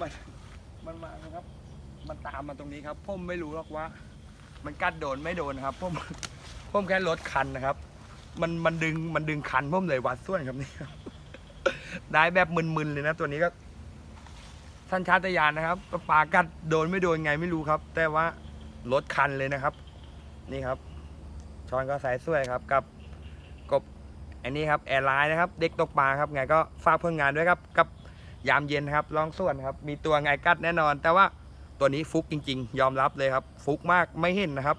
มันมันมาครับ มันตามมาตรงนี้ครับผมไม่รู้หรอกว่า มันกัดโดนไม่โดนครับผมผมแค่รถคันนะครับ มันมันดึงมันดึงคันผมเลยวัดส่วนครับนี่ครับได้แบบมึนๆเลยนะ ตัวนี้ก็ท่านชาตยานนะครับปลากัดโดนไม่โดนไงไม่รู้ครับ แต่ว่ารถคันเลยนะครับ นี่ครับ ช้อนก็สายสวยครับ กับกบอันนี้ครับแอร์ไลน์นะครับ เด็กตกปลาครับไงก็ฝากผลงานด้วยครับกับ ยามเย็นครับลองส่วนครับ มีตัวไงกัดแน่นอน แต่ว่าตัวนี้ฟุกจริง ๆ ยอมรับเลยครับ ฟุกมากไม่เห็นนะครับ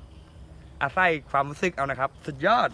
อาศัยความรู้สึกเอานะครับ สุดยอด